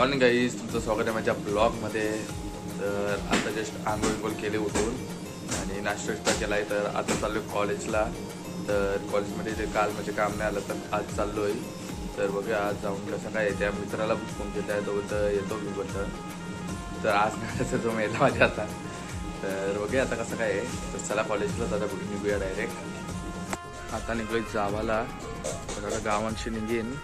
Morning guys तुमचं स्वागत आहे माझ्या ब्लॉगमध्ये. तर आता जस्ट आंघोळ गोल केले उठून आणि नाश्ता केला आहे तर आता चाललो कॉलेजला. तर कॉलेजमध्ये ते काल म्हणजे काम नाही आलं तर आज चाललो आहे तर बघूया आज जाऊन कसं काय त्या मित्राला फोन केला आहे तो तर येतो मी बोलतं तर आज नाही तो मेला माझ्या आता तर बघूया आता कसं काय आहे. तर चला कॉलेजला दादा कुठे निघूया डायरेक्ट आता निघलोय जावाला. तर आता गावांशी निघेन.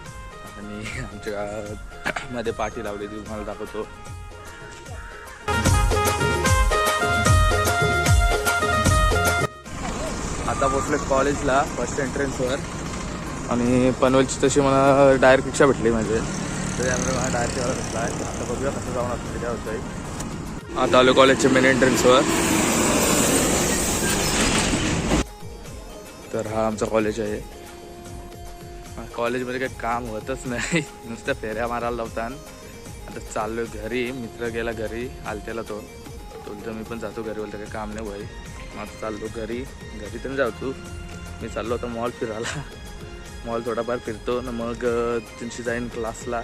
आणि आमच्या मध्ये पाठी लावली ती तुम्हाला दाखवतो. आता पोचले कॉलेजला फर्स्ट एंट्रन्सवर आणि पनवेलची तशी मला डायरेक्ट रिक्षा भेटली म्हणजे तर त्यामुळे मला डायरेक्ट यायला भेटला आहे. आता बघूया कसं जाऊन आपण काय होतं आहे आता आलो कॉलेजच्या मेन एंट्रन्सवर तर हा आमचा कॉलेज आहे. कॉलेजमध्ये काही काम होतच नाही. नुसत्या फेऱ्या मारायला लावतात आता चाललो घरी. मित्र गेला घरी. आलत्याला तो. तो बोलतो मी पण जातो घरी. बोलतो काही काम नाही भाई मग आता चाललो घरी. घरी तर जाऊ तू. मी चाललो होतो मॉल फिरायला. मॉल थोडाफार फिरतो. ना मग अं, त्यांची जाईन क्लासला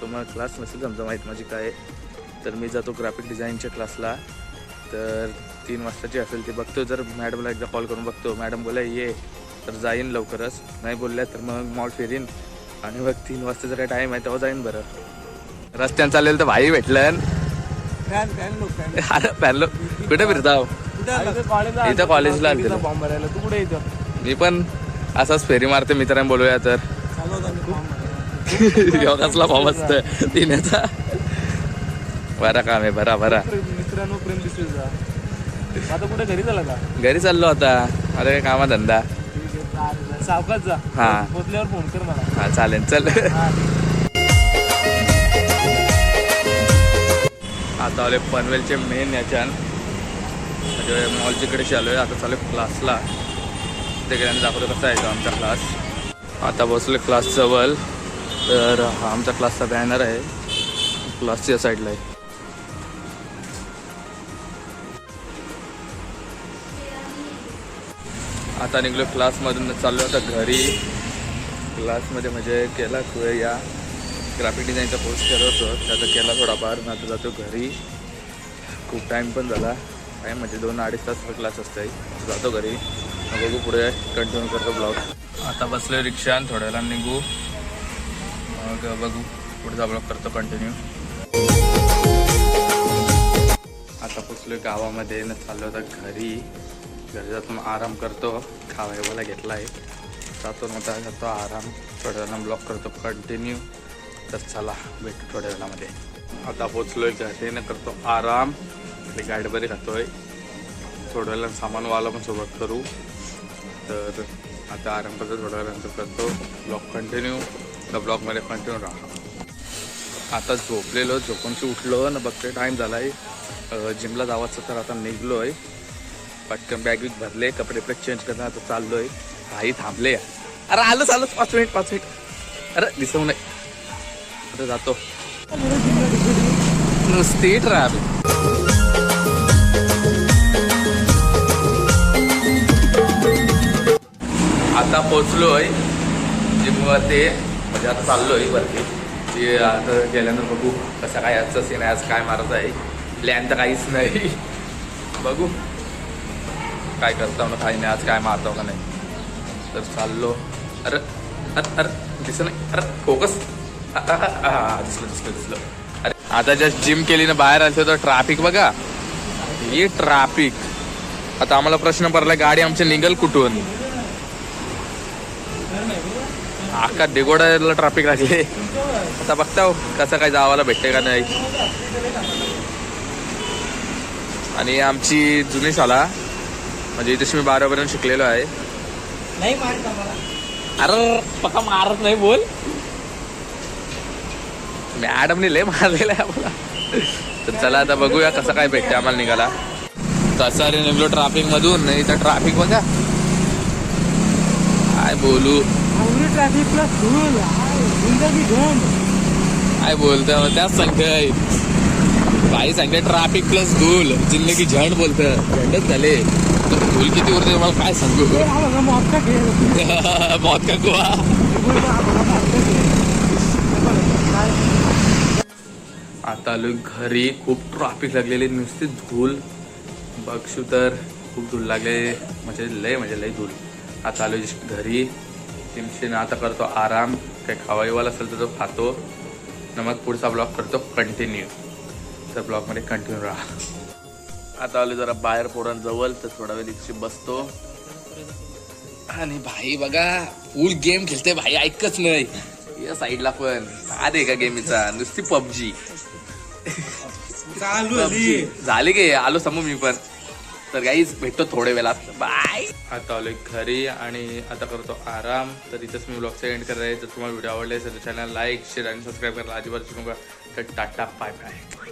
तो मग क्लास नसेल समजा माहीत माझी काय तर मी जातो ग्राफिक डिझाईनच्या क्लासला तर तीन वाजताची असेल ती. बघतो जर मॅडमला एकदा कॉल करून बघतो. मॅडम बोला ये. तर जाईन लवकरच. नाही बोलल्या तर मग मॉल फिरीन. आणि मग तीन वाजता जर टाईम आहे तेव्हा जाईन बरं. रस्त्यानं चालेल तर भाई भेटलं. अरे पॅरलो कुठे फिरताव इथं कॉलेजला मी पण असाच फेरी मारते मित्रांनी बोलूया तर. चालू होता मी फॉर्म असतं. पिण्याचा बरा काम आहे बरा बरा. मित्रांनो प्रेम दिसेल जा आता कुठे घरी का? घरी चाललो आता. आता काय कामा धंदा. सावकाश जा. हा. पोचल्यावर फोन कर मला. हा चालेल चल. आता आले पनवेलचे मेन याच्यान. म्हणजे मॉलच्याकडे आलोय आता चालू क्लासला ते गेल्याने दाखवतो कसा आहे तो आमचा क्लास आता बसलो क्लास जवळ. तर आमचा क्लासचा बॅनर आहे. क्लासच्या साईडला आहे. आता निघलो क्लासमधून चाललो आता घरी. क्लासमध्ये म्हणजे केला कुळे या. ग्राफिक डिझाईनचा कोर्स करत होतो. त्याचा केला थोडाफार मग आता जातो घरी. खूप टाईम पण झाला. टाईम म्हणजे दोन अडीच तास क्लास असते जातो घरी. बघू पुढे कंटिन्यू करतो ब्लॉग आता बसलो रिक्षान थोड्या वेळा निघू. मग बघू. पुढचा ब्लॉग करतो कंटिन्यू आता पोचलोय गावामध्ये. न चाललो आता घरी. घरी जातो आराम करतो. खावायला घेतला आहे जातो मग आता जातो आराम. थोड्या वेळा ब्लॉक करतो. कंटिन्यू तर चला भेटू थोड्या वेळामध्ये. आता पोचलोय घरी न करतो आराम. आपली गाडी बरी खातोय थोड्या वेळा सामान वाला पण सोबत करू. तर आता आराम करतो थोड्या वेळानंतर करतो. ब्लॉक कंटिन्यू तर ब्लॉकमध्ये कंटिन्यू राहा. आता झोपलेलो झोपूनशी उठलो. ना बघते टाईम झाला आहे जिमला जावाचं तर आता निघलो आहे पटकन बॅग बिग भरले कपडे कपडे चेंज करणार आता चाललो आहे भाई थांबले. अरे आलंच आलंच पाच मिनिट पाच मिनिट अरे दिसवू नाही. आता जातो. नुसती ट्रॅव्हल आता पोचलोय जिमवरती. म्हणजे आता चाललोय वरती. ते आता गेल्यानंतर बघू कसं काय आजचं सीन आहे आज काय मारत आहे. प्लॅन तर काहीच नाही. बघू. काय करता ना काही नाही आज काय मारतो का नाही. तर चाललो. अरे अरे अरे दिसलं नाही. अरे फोकस. दिसलं दिसलं दिसलं. अरे आता जस्ट जिम केली ना बाहेर आलो तर ट्रॅफिक बघा. हे ट्रॅफिक आता आम्हाला प्रश्न पडला गाडी आमची निघल कुठून? आका देगोडाला ट्रॅफिक लागले. आता बघता हो, कसं काय जावाला भेटते का नाही. आणि आमची जुनी शाला म्हणजे इथे मी बारापर्यंत शिकलेलो आहे. नाही मारता मला? अरे पक्का मारत नाही बोल. मॅडमने लय मारलेला आहे आम्हाला तर चला आता बघूया कसं काय भेटते आम्हाला निघाला तसं अरे निघलो ट्रॅफिक मधून इथं ट्रॅफिक बघा काय बोलू? ट्रॅफिक प्लस धूळ जिंदगी घन काय बोलतोय मग त्याच सांगतोय भाई सांगते ट्रॅफिक प्लस धूल जिंदगी झंड बोलतं झंडच झाले. धूल किती उरते मला काय सांगू? मौत का कुआ आता आलो घरी. खूप ट्रॅफिक लागलेली नुसती धूल. बघशू तर खूप धूल लागले. म्हणजे लय म्हणजे लय धूल. आता आलो घरी. टिमशीन आता करतो आराम. काही खावाईवाला असेल तर तो खातो. न मग पुढचा ब्लॉग करतो. कंटिन्यू तर ब्लॉगमध्ये कंटिन्यू राहा. आता आलो जरा बाहेर पोरांजवळ तर थोडा वेळ इथे बसतो. आणि भाई बघा फुल गेम खेळते भाई ऐकच नाही. या साईडला पण. आहे का गेमचा नुसती पबजी. झाले गे आलो समोर मी पण. तर काहीच भेटतो थोड्या वेळात. बाय आता आलोय घरी आणि आता करतो आराम. तर इथंच मी ब्लॉगचा एंड तर तुम्हाला व्हिडिओ आवडले तर चॅनल लाईक शेअर आणि सबस्क्राईब करायला अजिबात विसरू नका. तर टाटा बाय बाय